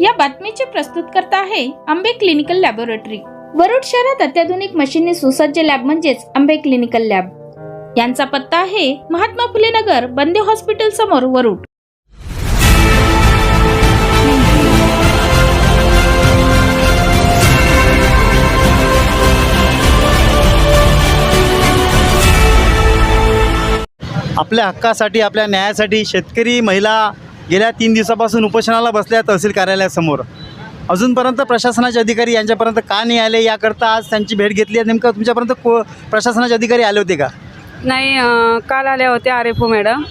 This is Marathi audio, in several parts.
या बातमीचे प्रस्तुत करता आहे आंबे क्लिनिकल लॅबोरेटरी. वरुड शहरात अत्याधुनिक मशीनने सुसज्ज लॅब म्हणजेच आंबे क्लिनिकल लॅब. यांचा पत्ता आहे महात्मा फुले नगर बंदे हॉस्पिटल समोर वरुड. आपल्या हक्कासाठी आपल्या न्यायासाठी शेतकरी महिला गेल्या तीन दिवसापासून उपोषणाला बसल्या तहसील कार्यालयासमोर. अजूनपर्यंत प्रशासनाचे अधिकारी यांच्यापर्यंत का नाही आले याकरता आज त्यांची भेट घेतली आहे. नेमकं तुमच्यापर्यंत को प्रशासनाचे अधिकारी आले होते का? नाही काल आल्या होत्या आर एफ ओ मॅडम.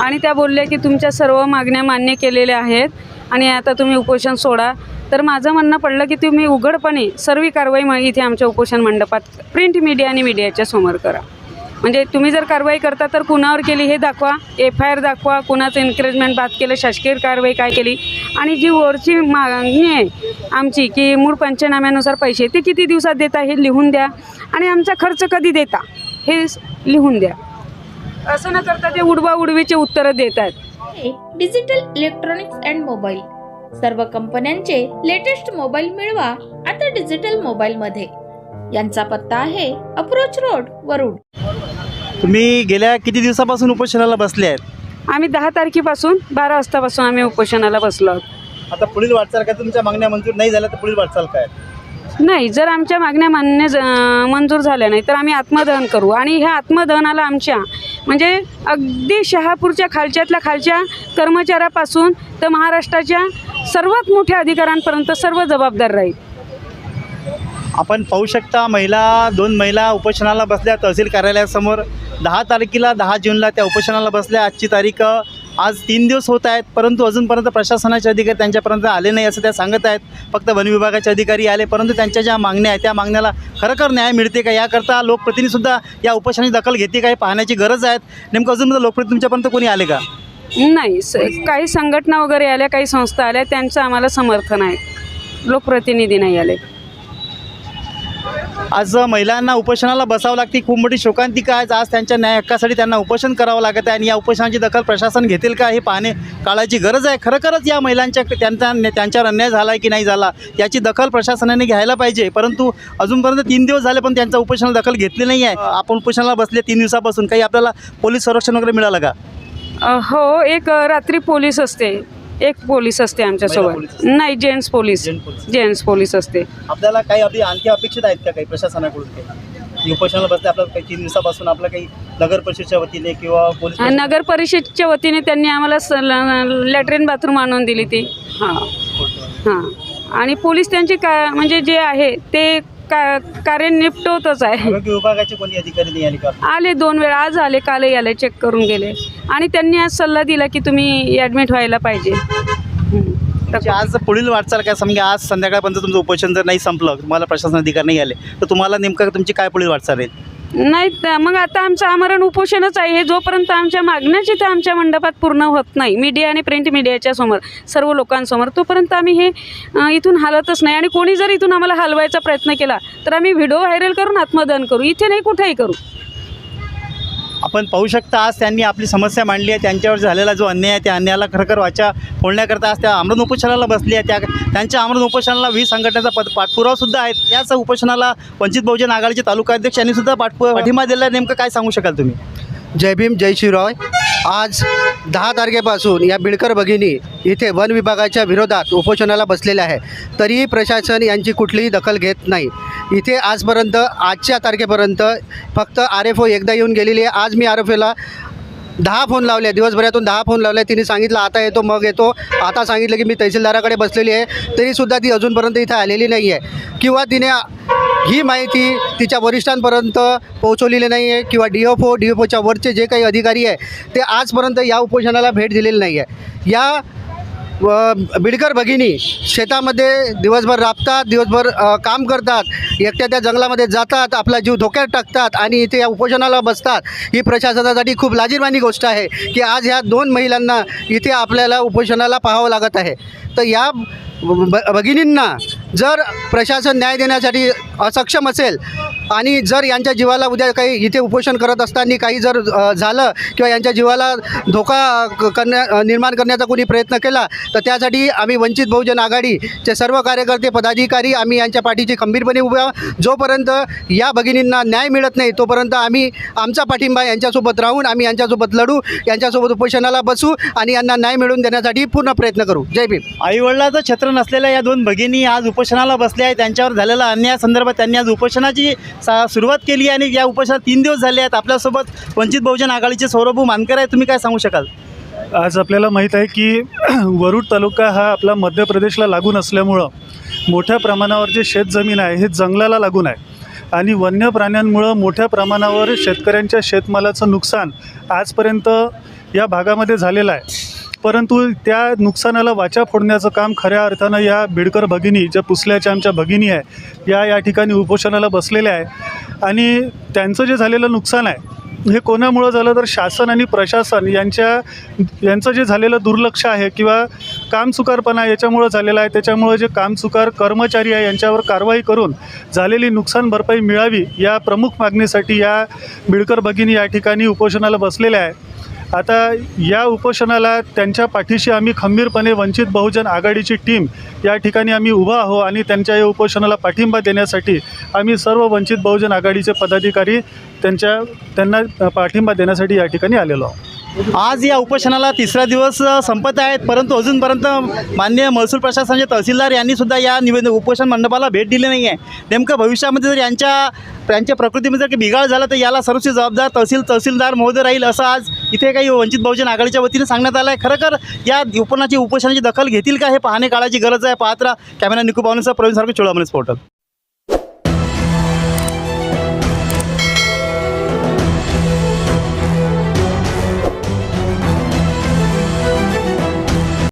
आणि त्या बोलल्या की तुमच्या सर्व मागण्या मान्य केलेल्या आहेत आणि आता तुम्ही उपोषण सोडा. तर माझं म्हणणं पडलं की तुम्ही उघडपणे सर्व कारवाई इथे आमच्या उपोषण मंडपात प्रिंट मीडिया आणि मीडियाच्या समोर करा. म्हणजे तुम्ही जर कारवाई करता तर कुणावर केली हे दाखवा एफ आय आर दाखवा कुणाचं एन्करेजमेंट बाद केलं शासकीय कारवाई काय केली? आणि जी वरची मागणी आहे आमची की मूळ पंचनाम्यानुसार पैसे ते किती दिवसात देता हे लिहून द्या आणि आमचा खर्च कधी देता हे लिहून द्या. असं न करता ते उडवा उडवीचे उत्तरं देत आहेत डिजिटल इलेक्ट्रॉनिक्स अँड मोबाईल सर्व कंपन्यांचे लेटेस्ट मोबाईल मिळवा आता डिजिटल मोबाईल मध्ये. यांचा पत्ता आहे अप्रोच रोड वरुड. तुम्ही गेल्या किती दिवसापासून उपोषणाला बसले आहेत? आम्ही दहा तारखेपासून बारा वाजतापासून आम्ही उपोषणाला बसलो आहोत. आता पुढील वाटचाल काय? तुमच्या मागण्या मंजूर नाही झाल्या तर पुढील वाटचाल काय? नाही जर आमच्या मागण्या मान्य ज- मंजूर झाल्या नाही तर आम्ही आत्मदहन करू. आणि ह्या आत्मदहनाला आमच्या म्हणजे अगदी शहापूरच्या खालच्यातल्या खालच्या कर्मचाऱ्यापासून तर महाराष्ट्राच्या सर्वात मोठ्या अधिकाऱ्यांपर्यंत सर्व जबाबदार राहील. आपण पाहू शकता महिला दोन महिला उपोषणाला बसल्या तहसील कार्यालयासमोर. दहा तारखेला दहा जूनला त्या उपोषणाला बसल्या. आजची तारीख आज तीन दिवस होत आहेत परंतु अजूनपर्यंत प्रशासनाचे अधिकारी त्यांच्यापर्यंत आले नाही असं त्या सांगत आहेत. फक्त वन विभागाचे अधिकारी आले परंतु त्यांच्या ज्या मागण्या आहेत त्या मागण्याला खरखर न्याय मिळते का? याकरता लोकप्रतिनिधीसुद्धा या उपोषणाची दखल घेते का हे पाहण्याची गरज आहे. नेमकं अजून लोकप्रतिनिधी तुमच्यापर्यंत कोणी आले का? नाही स काही संघटना वगैरे आल्या काही संस्था आल्या त्यांचं आम्हाला समर्थन आहे. लोकप्रतिनिधी नाही आले. आज महिलांना उपोषणाला बसावं लागते. खूप मोठी शोकांतिका आहे आज त्यांच्या न्याय हक्कासाठी त्यांना उपोषण करावं लागत आहे आणि या उपोषणाची दखल प्रशासन घेतील का? हे पाहणे काळाची गरज आहे. खरोखरच या महिलांच्या त्यांचा त्यांच्यावर अन्याय झाला आहे की नाही झाला याची दखल प्रशासनाने घ्यायला पाहिजे. परंतु अजूनपर्यंत तीन दिवस झाले पण त्यांचा उपोषणाला दखल घेतली नाही आहे. आपण उपोषणाला बसले तीन दिवसापासून. काही आपल्याला पोलीस संरक्षण वगैरे मिळालं का? हो एक रात्री पोलीस असते. एक पोलीस असते आमच्यासोबत. नाही जेंट्स पोलीस. जेंट्स पोलीस असते. आपल्याला काही आपली आणखी अपेक्षित आहेत का काही प्रशासनाकडून काही? उपोषणाला बसले आपल्याला काही तीन दिवसापासून आपलं काही नगर परिषदच्या वतीने किंवा पोलीस आणि नगर परिषदच्या वतीने त्यांनी आम्हाला स लॅट्रिन बाथरूम आणून दिली ती. हां. हां. आणि पोलीस त्यांचे का म्हणजे जे आहे ते का कार्य निपटवतच आहे. आरोग्य विभागाचे कोणी अधिकारी नाही आले का? आले दोन वेळा. आज आले कालही आले चेक करून गेले. आणि त्यांनी आज सल्ला दिला की तुम्ही ॲडमिट व्हायला पाहिजे. हं. म्हणजे आज पुढील वाटचाल काय? समजा आज संध्याकाळपर्यंत तुमचं उपोषण जर नाही संपलं तुम्हाला प्रशासन अधिकारी नाही आले तर तुम्हाला नेमकं तुमची काय पुढील वाटचाल आहे? नाही मग आता आमचं आमरण उपोषणच आहे. हे जोपर्यंत आमच्या मागण्याची तर आमच्या मंडपात पूर्ण होत नाही. मीडिया आणि प्रिंट मीडियाच्या समोर सर्व लोकांसमोर. तोपर्यंत आम्ही हे इथून हालतच नाही. आणि कोणी जर इथून आम्हाला हलवायचा प्रयत्न केला तर आम्ही व्हिडिओ व्हायरल करून आत्मदान करू. इथे नाही कुठेही करू. आपण पाहू शकता आज त्यांनी आपली समस्या मांडली आहे. त्यांच्यावर झालेला जो अन्याय आहे त्या अन्यायाला खरखर वाचा फोडण्याकरता आज त्या आमरण उपोषणाला बसली आहे. त्या त्यांच्या आमरण उपोषणाला वीस संघटनेचा पद पाठपुरावासुद्धा आहे. याच उपोषणाला वंचित बहुजन आघाडीचे तालुका अध्यक्ष यांनीसुद्धा पाठपु पाठिंबा दिला नेमकं काय सांगू शकाल तुम्ही? जय भीम जय शिवराय आज दहा तारखेपासून या बिडकर भगिनी इथे वन विभागाच्या विरोधात उपोषणाला बसलेल्या आहे तरीही प्रशासन यांची कुठलीही दखल घेत नाही. इथे आजपर्यंत आजच्या तारखेपर्यंत फक्त आर एफ ओ एकदा येऊन गेलेली आहे. आज मी आर एफ ओला दहा फोन लावले दिवसभरातून दहा फोन लावले. तिने सांगितलं आता येतो मग येतो. आता सांगितलं की मी तहसीलदाराकडे बसलेली आहे. तरीसुद्धा ती अजूनपर्यंत इथं आलेली नाही आहे किंवा तिने ही माहिती तिच्या वरिष्ठांपर्यंत पोहोचवलेली नाही आहे किंवा D F O D F ओच्या वरचे जे काही अधिकारी आहे ते आजपर्यंत या उपोषणाला भेट दिलेली नाही आहे या व बिडकर भगिनी शेतामध्ये दिवसभर राबतात दिवसभर काम करतात एकट्या त्या जंगलामध्ये जातात आपला जीव धोक्यात टाकतात आणि इथे या उपोषणाला बसतात. ही प्रशासनासाठी खूप लाजीरवाणी गोष्ट आहे की आज ह्या दोन महिलांना इथे आपल्याला उपोषणाला पाहावं लागत आहे. तर या ब- भगिनींना जर प्रशासन न्याय देण्यासाठी असक्षम असेल आणि जर यांच्या जीवाला उद्या काही इथे उपोषण करत असताना काही जर झालं किंवा यांच्या जीवाला धोका क- करण्या निर्माण करण्याचा कोणी प्रयत्न केला तर त्यासाठी आम्ही वंचित बहुजन आघाडीचे सर्व कार्यकर्ते पदाधिकारी आम्ही यांच्या पाठीची खंबीरपणे उभ्या जोपर्यंत या भगिनींना न्याय मिळत नाही तोपर्यंत आम्ही आमचा पाठिंबा यांच्यासोबत राहून आम्ही यांच्यासोबत लढू यांच्यासोबत उपोषणाला बसू आणि यांना न्याय मिळवून देण्यासाठी पूर्ण प्रयत्न करू. जय भीम. आईवडिलाचं छत्र नसलेल्या या दोन भगिनी आज उपोषणाला बसल्या आहेत त्यांच्यावर झालेला अन्यायासंदर्भात त्यांनी आज उपोषणाची सा सुरुवात केली आणि या उपोषणात तीन दिवस झाले आहेत. आपल्यासोबत वंचित बहुजन आघाडीचे सौरभ मानकर आहे तुम्ही काय सांगू शकाल? आज आपल्याला माहीत आहे की वरुड तालुका हा आपला मध्य प्रदेशला लागून असल्यामुळं मोठ्या प्रमाणावर जे शेतजमीन आहे हे जंगलाला लागून आहे. आणि वन्य प्राण्यांमुळं मोठ्या प्रमाणावर शेतकऱ्यांच्या शेतमालाचं नुकसान आजपर्यंत या भागामध्ये झालेलं आहे. परंतु त्या नुकसानाला वाचा फोडण्याचं काम खऱ्या अर्थानं या बिडकर भगिनी ज्या पुसल्याच्या आमच्या भगिनी आहे या या ठिकाणी उपोषणाला बसलेल्या आहे. आणि त्यांचं जे झालेलं नुकसान आहे हे कोणामुळं झालं? तर शासन आणि प्रशासन यांच्या यांचं जे झालेलं दुर्लक्ष आहे किंवा कामचुकारपणा याच्यामुळं झालेला आहे त्याच्यामुळं जे कामचुकार कर्मचारी आहे यांच्यावर कारवाई करून झालेली नुकसान भरपाई मिळावी या प्रमुख मागणीसाठी या बिडकर भगिनी या ठिकाणी उपोषणाला बसलेल्या आहे. आता या उपोषणाला त्यांच्या पाठीशी आम्ही खंबीरपणे वंचित बहुजन आघाडीची टीम या ठिकाणी आम्ही उभा आहो आणि त्यांच्या या उपोषणाला पाठिंबा देण्यासाठी आम्ही सर्व वंचित बहुजन आघाडीचे पदाधिकारी त्यांच्या त्यांना पाठिंबा देण्यासाठी या ठिकाणी आलेलो आहोत. आज या उपोषणाला तिसरा दिवस संपत आहेत परंतु अजूनपर्यंत माननीय महसूल प्रशासनाचे तहसीलदार यांनी सुद्धा या निवेदन उपोषण मंडपाला भेट दिली नाही आहे नेमकं भविष्यामध्ये जर यांच्या यांच्या प्रकृतीमध्ये जर काही बिघाड झाला तर याला सर्वस्वी जबाबदार तहसील तहसीलदार महोदय राहील असं आज इथे काही वंचित बहुजन आघाडीच्या वतीने सांगण्यात आलं आहे खरं या उपनाची उपोषणाची दखल घेतील का हे पाहणे काळाची गरज आहे. पाहत राहा. कॅमेरा निकू पाहुणेसह प्रवीण सारखं चोळामनेस पोर्टल